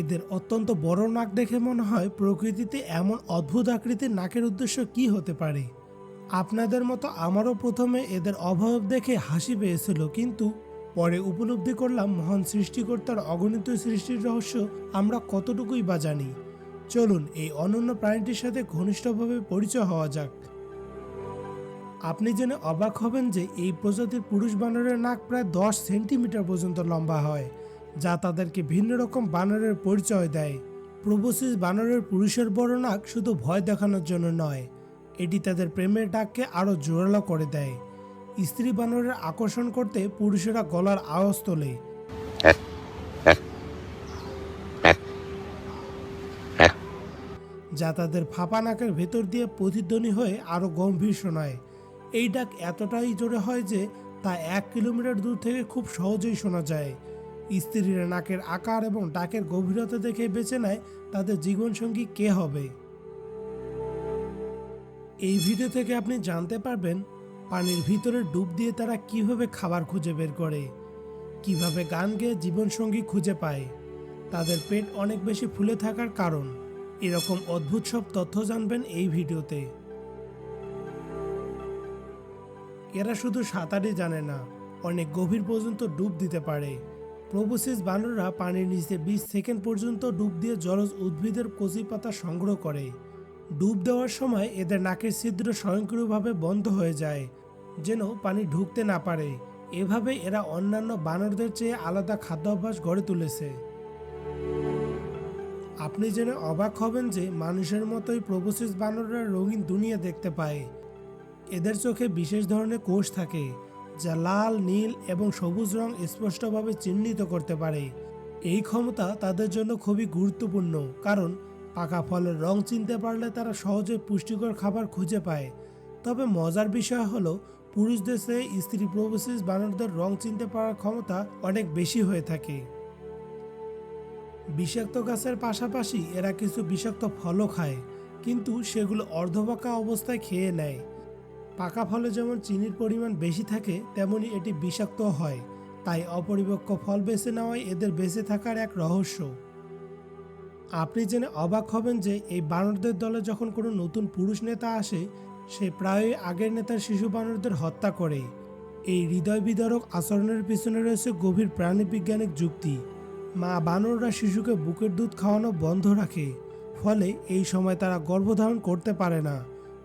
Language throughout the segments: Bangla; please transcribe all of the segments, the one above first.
এদের অত্যন্ত বড় নাক দেখে মনে হয় প্রকৃতিতে এমন অদ্ভুত আকৃতির নাকের উদ্দেশ্য কি হতে পারে। আপনাদের মতো আমারও প্রথমে এদের অভাব দেখে হাসি পেয়েছিল, কিন্তু পরে উপলব্ধি করলাম মহান সৃষ্টিকর্তার অগণিত সৃষ্টির রহস্য আমরা কতটুকুই বা জানি। চলুন এই অনন্য প্রাণীটির সাথে ঘনিষ্ঠভাবে পরিচয় হওয়া যাক। আপনি জেনে অবাক হবেন যে এই প্রজাতির পুরুষ বানরের নাক প্রায় দশ সেন্টিমিটার পর্যন্ত লম্বা হয়। যা তাদেরকে ভিন্ন রকম বানরের পরিচয় দেয়। প্রবোসিস বানরের পুরুষের বড় নাক শুধু ভয় দেখানোর জন্য নয়, এটি তাদের প্রেমের ডাককে আরও জোরালো করে দেয়। স্ত্রী বানরের আকর্ষণ করতে পুরুষেরা গলার আওয়াজ তোলে। যা তাদের ফাঁপা নাকের ভেতর দিয়ে প্রতিধ্বনি হয়ে আরও গম্ভীর শোনায়। এই ডাক এতটাই জোরে হয় যে তা এক কিলোমিটার দূর থেকে খুব সহজেই শোনা যায়। স্ত্রীরা নাকের আকার এবং ডাকের গভীরতা দেখে বেছে নেয় তাদের জীবনসঙ্গী কে হবে। এই ভিডিও থেকে আপনি জানতে পারবেন পানির ভিতরে ডুব দিয়ে তারা কীভাবে খাবার খুঁজে বের করে, কীভাবে গান গেয়ে জীবনসঙ্গী খুঁজে পায়, তাদের পেট অনেক বেশি ফুলে থাকার কারণ। এরকম অদ্ভুত সব তথ্য জানবেন এই ভিডিওতে। এরা শুধু সাঁতারই জানে না, অনেক গভীর পর্যন্ত ডুব দিতে পারে। প্রবোসিস বানররা পানির নিচে বিশ সেকেন্ড পর্যন্ত ডুব দিয়ে জলজ উদ্ভিদের কচি পাতা সংগ্রহ করে। ডুব দেওয়ার সময় এদের নাকের ছিদ্র স্বয়ংক্রিয়ভাবে বন্ধ হয়ে যায়, যেন পানি ঢুকতে না পারে। এভাবে এরা অন্যান্য বানরদের চেয়ে আলাদা খাদ্যাভ্যাস গড়ে তুলেছে। আপনি জেনে অবাক হবেন যে মানুষের মতোই প্রবোসিস বানররা রঙিন দুনিয়া দেখতে পায়। এদের চোখে বিশেষ ধরনের কোষ থাকে। যা লাল, নীল এবং সবুজ রং স্পষ্টভাবে চিহ্নিত করতে পারে। এই ক্ষমতা তাদের জন্য খুবই গুরুত্বপূর্ণ, কারণ পাকা ফলের রং চিনতে পারলে তারা সহজে পুষ্টিকর খাবার খুঁজে পায়। তবে মজার বিষয় হলো, পুরুষদের চেয়ে স্ত্রী প্রবোসিস বানরদের রং চিনতে পারার ক্ষমতা অনেক বেশি হয়ে থাকে। বিষাক্ত গাছের পাশাপাশি এরা কিছু বিষাক্ত ফলও খায়, কিন্তু সেগুলো অর্ধপাকা অবস্থায় খেয়ে নেয়। পাকা ফলে যেমন চিনির পরিমাণ বেশি থাকে, তেমনি এটি বিষাক্ত হয়। তাই অপরিপক্ক ফল বেছে নেওয়াই এদের বেঁচে থাকার এক রহস্য। আপনি জেনে অবাক হবেন যে এই বানরদের দলে যখন কোনো নতুন পুরুষ নেতা আসে, সে প্রায়ই আগের নেতার শিশু বানরদের হত্যা করে। এই হৃদয় বিদারক আচরণের পিছনে রয়েছে গভীর প্রাণীবিজ্ঞানিক যুক্তি। মা বানররা শিশুকে বুকের দুধ খাওয়ানো বন্ধ রাখে, ফলে এই সময় তারা গর্ভধারণ করতে পারে না।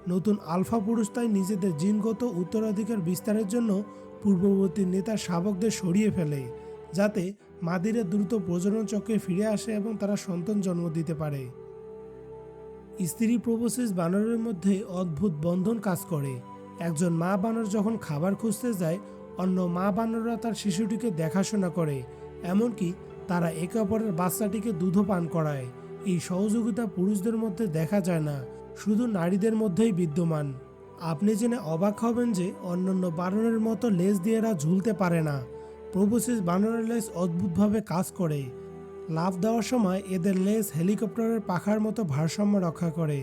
নতুন আলফা পুরুষ তাই নিজেদের জিনগত উত্তরাধিকার বিস্তারের জন্য পূর্ববর্তী নেতা শাবকদের সরিয়ে ফেলে, যাতে মাদিরা দ্রুত প্রজনন চক্রে ফিরে আসে এবং তারা সন্তান জন্ম দিতে পারে। স্ত্রী প্রবোসিস বানরের মধ্যে অদ্ভুত বন্ধন কাজ করে। একজন মা বানর যখন খাবার খুঁজতে যায়, অন্য মা বানররা তার শিশুটিকে দেখাশোনা করে, এমনকি তারা একে অপরের বাচ্চাটিকে দুধও পান করায়। এই সহযোগিতা পুরুষদের মধ্যে দেখা যায় না। শুধু নারীদের মধ্যেই বিদ্যমান। আপনি জেনে অবাক হবেন যে অন্যান্য বানরের মতো লেজ দিয়ে এরা ঝুলতে পারে না। প্রবোসিস বানরের লেজ অদ্ভুতভাবে কাজ করে। লাফ দেওয়ার সময় এদের লেজ হেলিকপ্টারের পাখার মতো ভারসাম্য রক্ষা করে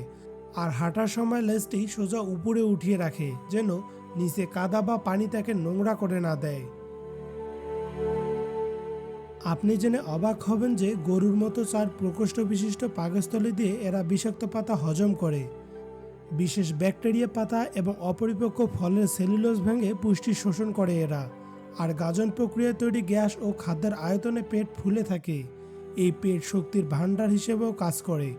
আর হাঁটার সময় লেজটি সোজা উপরে উঠিয়ে রাখে, যেন নিচে কাদা বা পানি তাকে নোংরা করে না দেয়। আপনি জেনে অবাক হবেন যে গরুর মতো চার প্রকোষ্ঠ বিশিষ্ট পাকস্থলী দিয়ে এরা বিষাক্ত পাতা হজম করে। বিশেষ ব্যাকটেরিয়া পাতা এবং অপরিপক্ক ফলের সেলুলোজ ভেঙে পুষ্টি শোষণ করে এরা। আর গাজন প্রক্রিয়ায় তৈরি গ্যাস ও খাদ্যের আয়তনে পেট ফুলে থাকে। এই পেট শক্তির ভাণ্ডার হিসেবেও কাজ করে।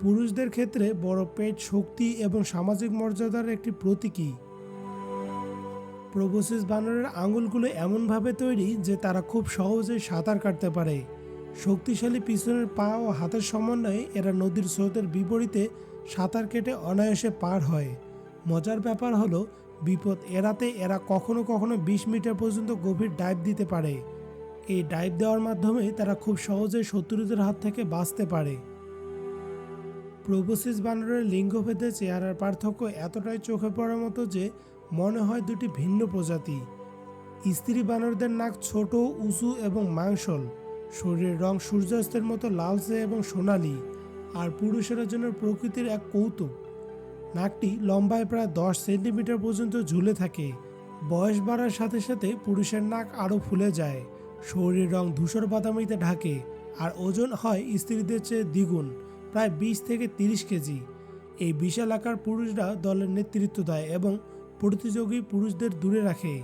পুরুষদের ক্ষেত্রে বড় পেট শক্তি এবং সামাজিক মর্যাদার একটি প্রতীকী। প্রবোসিস বানরের আঙুলগুলো এমনভাবে তৈরি যে তারা খুব সহজে সাঁতার কাটতে পারে। শক্তিশালী পিছনের পা ও হাতের সমন্বয়ে এরা নদীর স্রোতের বিপরীতে সাঁতার কেটে অনায়াসে পার হয়। মজার ব্যাপার হলো, বিপদ এড়াতে এরা কখনো কখনো বিশ মিটার পর্যন্ত গভীর ডাইভ দিতে পারে। এই ডাইভ দেওয়ার মাধ্যমে তারা খুব সহজে শত্রুদের হাত থেকে বাঁচতে পারে। প্রবোসিস বানরের লিঙ্গভেদে চেহারার পার্থক্য এতটাই চোখে পড়ার মতো যে মনে হয় দুটি ভিন্ন প্রজাতি। স্ত্রী বানরদের নাক ছোট, উঁচু এবং মাংসল। শরীরের রং সূর্যাস্তের মতো লালচে এবং সোনালি, আর পুরুষেরা জন্য প্রকৃতির এক কৌতুক। নাকটি লম্বায় প্রায় দশ সেন্টিমিটার পর্যন্ত ঝুলে থাকে। বয়স বাড়ার সাথে সাথে পুরুষের নাক আরও ফুলে যায়। শরীরের রং ধূসর বাদামিতে ঢাকে, আর ওজন হয় স্ত্রীদের চেয়ে দ্বিগুণ, প্রায় বিশ থেকে তিরিশ কেজি। এই বিশাল আকার পুরুষরা দলের নেতৃত্ব দেয় এবং প্রতিযোগী পুরুষদের দূরে রাখে।